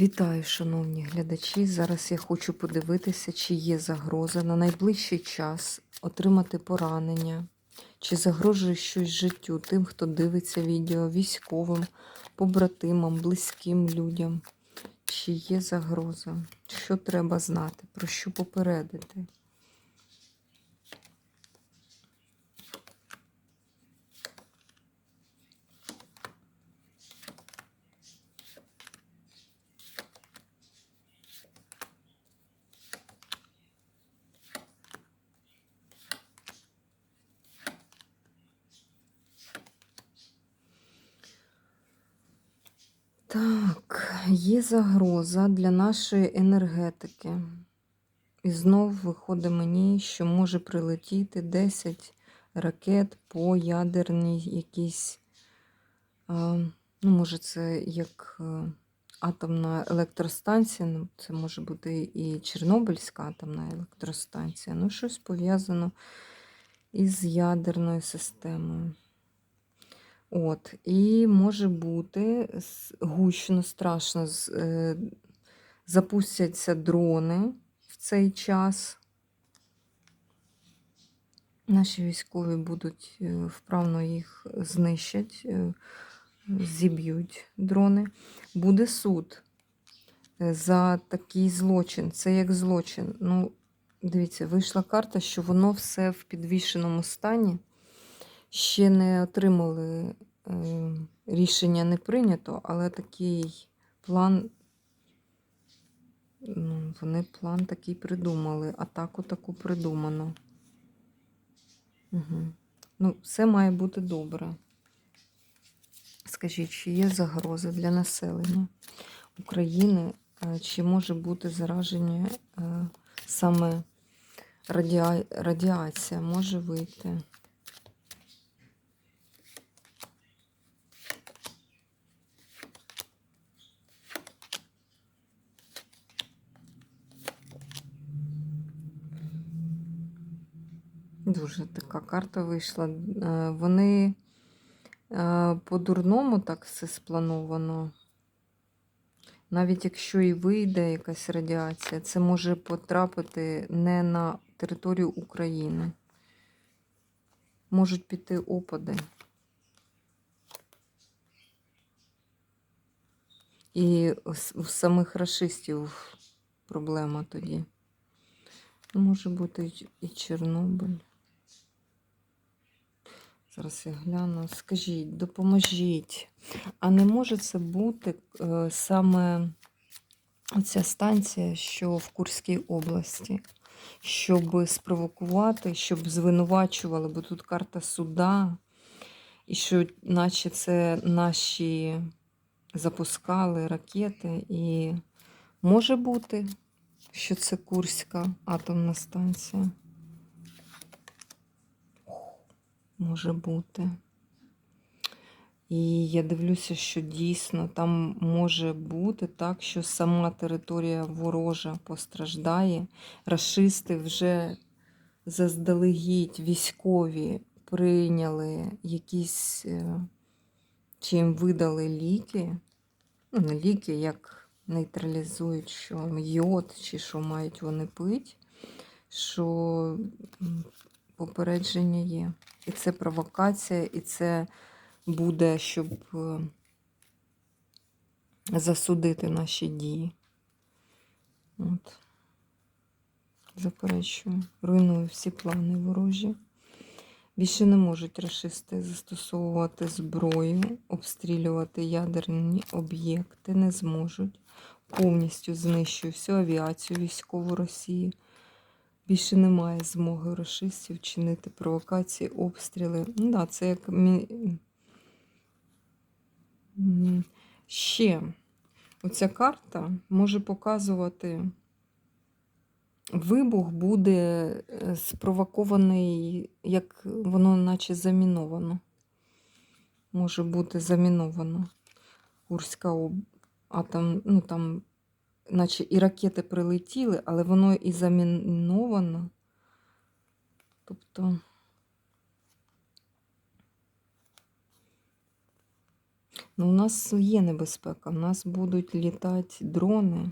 Вітаю, шановні глядачі. Зараз я хочу подивитися, чи є загроза на найближчий час отримати поранення, чи загрожує щось життю тим, хто дивиться відео, військовим, побратимам, близьким людям. Чи є загроза? Що треба знати? Про що попередити? Так, є загроза для нашої енергетики. І знов виходить мені, що може прилетіти 10 ракет по ядерній якійсь, ну, може, це як е, атомна електростанція, ну, це може бути і Чорнобильська атомна електростанція, ну, щось пов'язано із ядерною системою. От, і може бути гучно, страшно, е, запустяться дрони в цей час. Наші військові будуть е, вправно їх знищать, е, зіб'ють дрони. Буде суд за такий злочин. Це як злочин. Ну, дивіться, вийшла карта, що воно все в підвішеному стані ще не отримали е, рішення не прийнято, але такий план, ну, вони план такий придумали, атаку таку придумано. Угу. Ну, все має бути добре. Скажіть, чи є загроза для населення України, е, чи може бути зараження е, саме радіа... радіація може вийти? Дуже така карта вийшла. Е, Вони е, по-дурному так все сплановано. Навіть якщо і вийде якась радіація, це може потрапити не на територію України. Можуть піти опади. І у самих расистів проблема тоді. Може бути і Чорнобиль. Зараз я гляну. Скажіть, допоможіть. А не може це бути е, саме ця станція, що в Курській області, щоб спровокувати, щоб звинувачували, бо тут карта суда, і що, наче це наші запускали ракети, і може бути, що це Курська атомна станція. Може бути. І я дивлюся, що дійсно там може бути так, що сама територія ворожа постраждає. Рашисти вже заздалегідь військові прийняли якісь, е, чи їм видали ліки. Ну, не ліки, як нейтралізують, що йод, чи що мають вони пити, що попередження є. І це провокація, і це буде, щоб е, засудити наші дії. От. Заперечую. Руйную всі плани ворожі. Більше не можуть рашисти застосовувати зброю, обстрілювати ядерні об'єкти, не зможуть. Повністю знищую всю авіацію військову Росії. Більше немає змоги рашистів чинити провокації, обстріли. Ну да, це як Ще оця карта може показувати, вибух буде е, спровокований, як воно наче заміновано. Може бути заміновано. Курська об... атом, ну там, наче і ракети прилетіли, але воно і заміновано. Тобто. Ну, у нас є небезпека. У нас будуть літати дрони.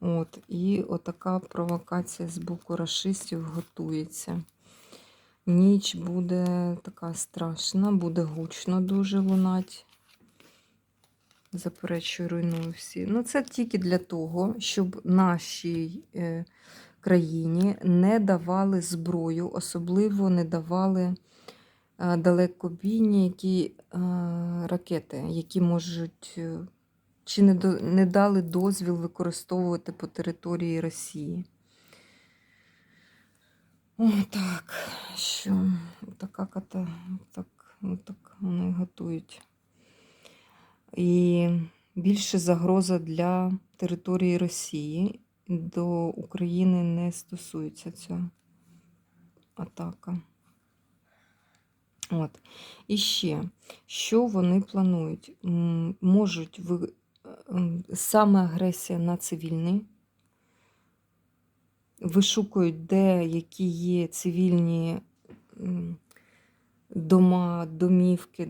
От, і отака провокація з боку рашистів готується. Ніч буде така страшна, буде гучно дуже лунать. Заперечую, руйную всі. Ну, це тільки для того, щоб нашій е, країні не давали зброю, особливо не давали е, далекобійні які, е, ракети, які можуть. чи не, до, не дали дозвіл використовувати по території Росії. О, так, що така ката, так, так вони готують. І більше загроза для території Росії. До України не стосується ця атака. От. І ще, що вони планують? Можуть ви, ем, саме агресія на цивільний. Вишукують, де які є цивільні дома, домівки,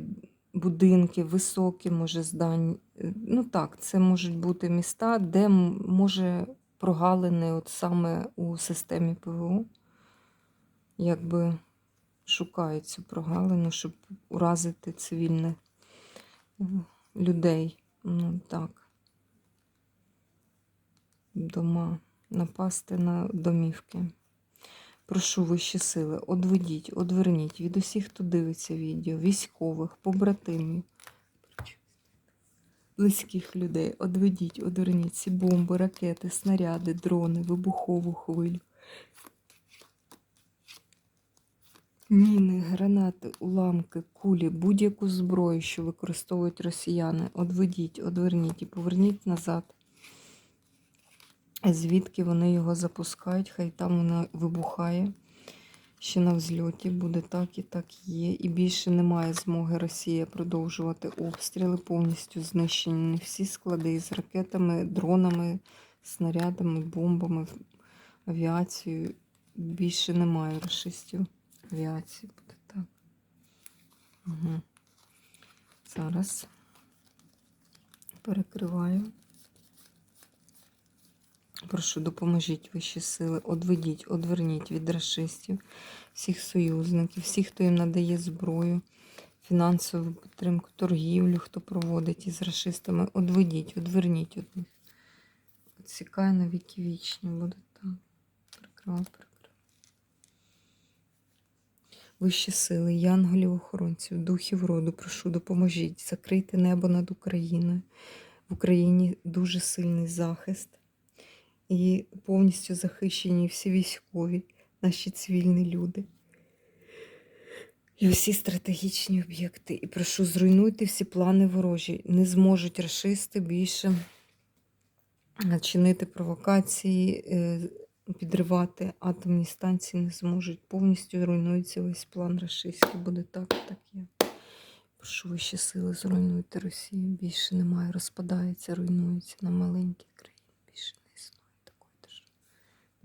будинки, високі, може, здань. Е, Ну так, це можуть бути міста, де може прогалини от саме у системі ПВО. Якби шукають цю прогалину, щоб уразити цивільних людей. Ну так. Дома. Напасти на домівки. Прошу вищі сили, одведіть, одверніть від усіх, хто дивиться відео, військових, побратимів, близьких людей. Одведіть, одверніть ці бомби, ракети, снаряди, дрони, вибухову хвилю. Міни, гранати, уламки, кулі, будь-яку зброю, що використовують росіяни, одведіть, одверніть і поверніть назад. Звідки вони його запускають, хай там вона вибухає. Ще на взльоті буде так і так є. І більше немає змоги Росія продовжувати обстріли, повністю знищені всі склади з ракетами, дронами, снарядами, бомбами, авіацією. Більше немає расистів авіації. Буде так. Угу. Зараз перекриваю. Прошу, допоможіть вищі сили, одведіть, одверніть від расистів, всіх союзників, всіх, хто їм надає зброю, фінансову підтримку, торгівлю, хто проводить із расистами. Одведіть, одверніть від них. Відсікає на віки вічні, буде так. Прикриваю, прикриваю. Вищі сили, янголів, охоронців, духів роду, прошу, допоможіть, закрийте небо над Україною. В Україні дуже сильний захист і повністю захищені всі військові, наші цивільні люди. І всі стратегічні об'єкти. І прошу, зруйнуйте всі плани ворожі. Не зможуть расисти більше чинити провокації, підривати атомні станції не зможуть. Повністю руйнується весь план рашистський. Буде так, так є. Прошу вищі сили, зруйнуйте Росію. Більше немає, розпадається, руйнується на маленькі країни. Більше не існує такої держави.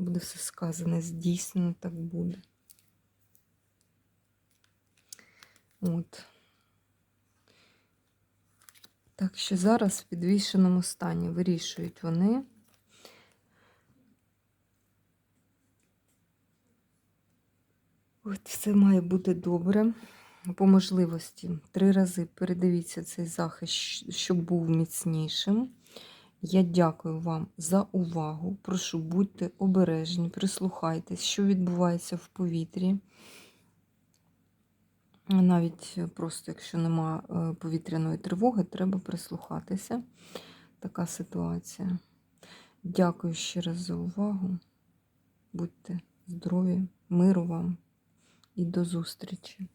Буде все сказане, здійснено так буде. От. Так що зараз в підвішеному стані вирішують вони. От все має бути добре. По можливості три рази передивіться цей захист, щоб був міцнішим. Я дякую вам за увагу. Прошу, будьте обережні, прислухайтесь, що відбувається в повітрі. Навіть просто, якщо немає повітряної тривоги, треба прислухатися. Така ситуація. Дякую ще раз за увагу. Будьте здорові, миру вам і до зустрічі!